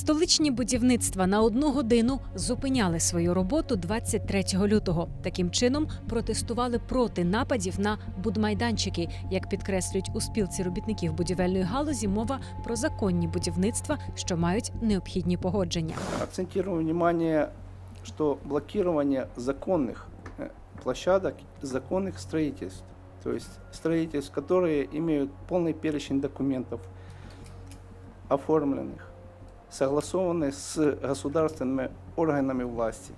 Столичні будівництва на одну годину зупиняли свою роботу 23 лютого. Таким чином протестували проти нападів на будмайданчики. Як підкреслюють у спілці робітників будівельної галузі, мова про законні будівництва, що мають необхідні погодження. Акцентирую внимание, что блокирование законных э, площадок, законных строительств, то есть строительств, которые имеют полный перечень документов, оформленных, согласованных с государственными органами власти.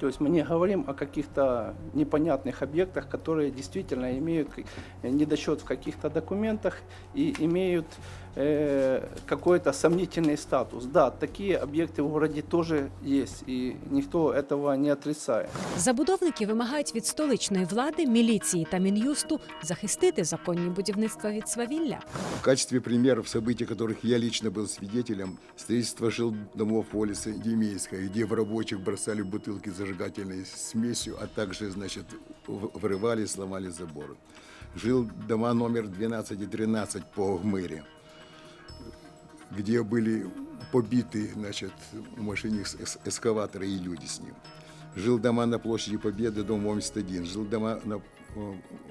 То есть мы не говорим о каких-то непонятных объектах, которые действительно имеют к- недочет в каких-то документах и имеют э, какой-то сомнительный статус. Да, такие объекты в городе тоже есть, и никто этого не отрицает. Забудовники вимагають від столичної влади, міліції та мін'юсту захистити законні будівництва від свавілля. В качестве примеров событий, которых я лично был свидетелем, строительство жилдомов по улице Демейская, где в рабочих бросали бутылки с зажигательной смесью, а также, значит, в- вырывали, сломали забор. Жил дома номер 12 и 13 по Гмыре, где были побиты, значит, в машине эс- эс- эскаваторы и люди с ним. Жил дома на площади Победы, дом 81. Жил дома на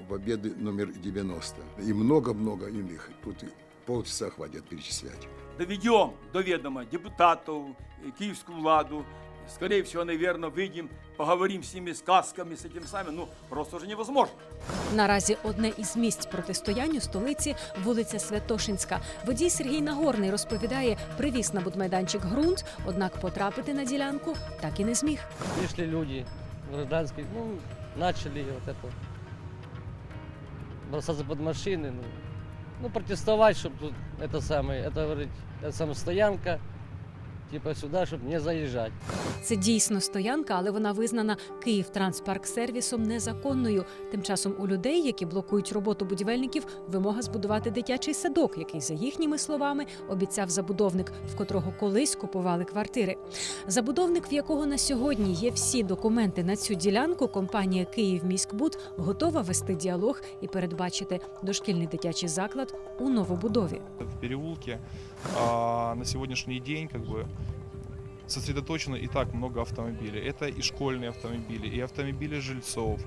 Победы номер 90. И много-много иных. Тут полчаса хватит перечислять. доведем до ведома депутатов, э, киевскую владу. Скорее всего, наверное, выйдем, поговорим с ними сказками, с этим самым. Ну, просто уже невозможно. Наразі одне із місць протистоянь у столиці вулиця Святошинська. Водій Сергій Нагорний розповідає, привіз на будмайданчик ґрунт, однак потрапити на ділянку так і не зміг. Пришли люди гражданские, ну, начали вот это бросаться под машины, ну, ну протестовать, чтобы тут это самое, это говорить, это типа сюда, чтобы не заезжать. Це дійсно стоянка, але вона визнана Київтранспарксервісом незаконною. Тим часом у людей, які блокують роботу будівельників, вимога збудувати дитячий садок, який, за їхніми словами, обіцяв забудовник, в котрого колись купували квартири. Забудовник, в якого на сьогодні є всі документи на цю ділянку, компанія Київміськбуд готова вести діалог і передбачити дошкільний дитячий заклад у новобудові. в переулке. А на сегодняшний день как бы сосредоточено и так много автомобилей. Это и школьные автомобили, и автомобили жильцов.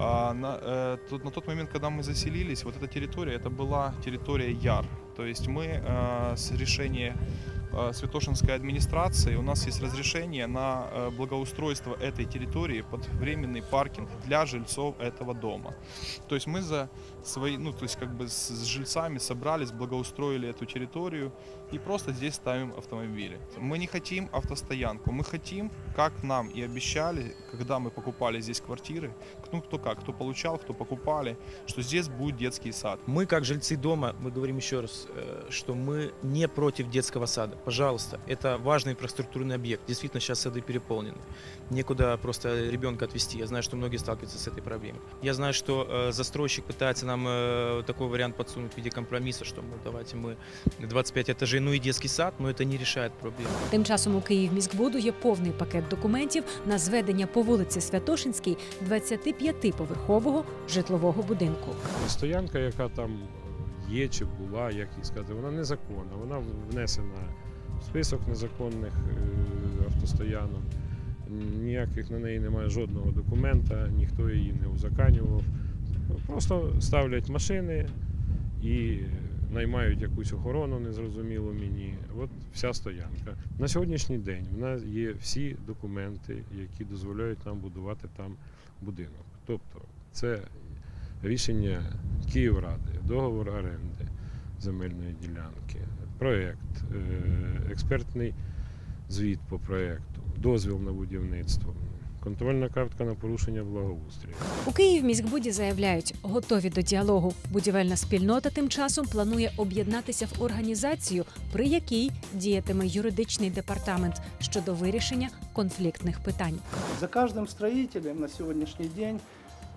А на, э, тот- на тот момент, когда мы заселились, вот эта территория, это была территория Яр. То есть мы э, с решения э, Святошинской администрации, у нас есть разрешение на э, благоустройство этой территории под временный паркинг для жильцов этого дома. То есть мы за свои, ну, то есть как бы с жильцами собрались, благоустроили эту территорию и просто здесь ставим автомобили. Мы не хотим автостоянку, мы хотим, как нам и обещали, когда мы покупали здесь квартиры, ну, кто как, кто получал, кто покупали, что здесь будет детский сад. Мы, как жильцы дома, мы говорим еще раз, э, что мы не против детского сада. Пожалуйста, это важный инфраструктурный объект. Действительно, сейчас сады переполнены. Некуда просто ребенка отвезти. Я знаю, что многие сталкиваются с этой проблемой. Я знаю, что э, застройщик пытается нам э, такой вариант подсунуть в виде компромисса, что, мол, давайте мы 25 этажей, ну и детский сад, но это не решает проблему. Тим часом у Київміськбуду є повний пакет документів на зведення по вулиці Святошинській 25-поверхового житлового будинку. Стоянка, яка там є чи була, як їй сказати, вона незаконна. Вона внесена в список незаконних е, автостоянок. Ніяких на неї немає жодного документа, ніхто її не узаканював. Просто ставлять машини і наймають якусь охорону, незрозуміло мені. От вся стоянка. На сьогоднішній день в нас є всі документи, які дозволяють нам будувати там будинок. Тобто це рішення Київради, договор оренди земельної ділянки, проєкт, е, експертний звіт по проєкту, дозвіл на будівництво, контрольна картка на порушення благоустрою. У Київміськбуді заявляють, готові до діалогу. Будівельна спільнота тим часом планує об'єднатися в організацію, при якій діятиме юридичний департамент щодо вирішення конфліктних питань. За каждым строителем на сегодняшний день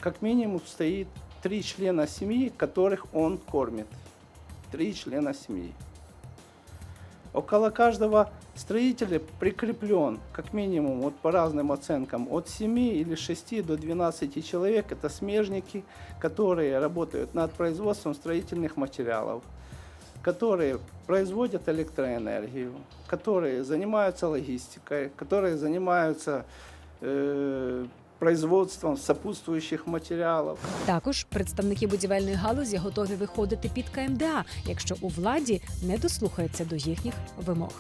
как минимум стоит три члена семьи, которых он кормит Три члена семьи. Около каждого строителя прикреплен, как минимум, вот по разным оценкам, от 7 или 6 до 12 человек. Это смежники, которые работают над производством строительных материалов. которые производят электроэнергию, которые занимаются логистикой, которые занимаются э, производством сопутствующих матеріалів. Також представники будівельної галузі готові виходити під КМДА, якщо у владі не дослухаються до їхніх вимог.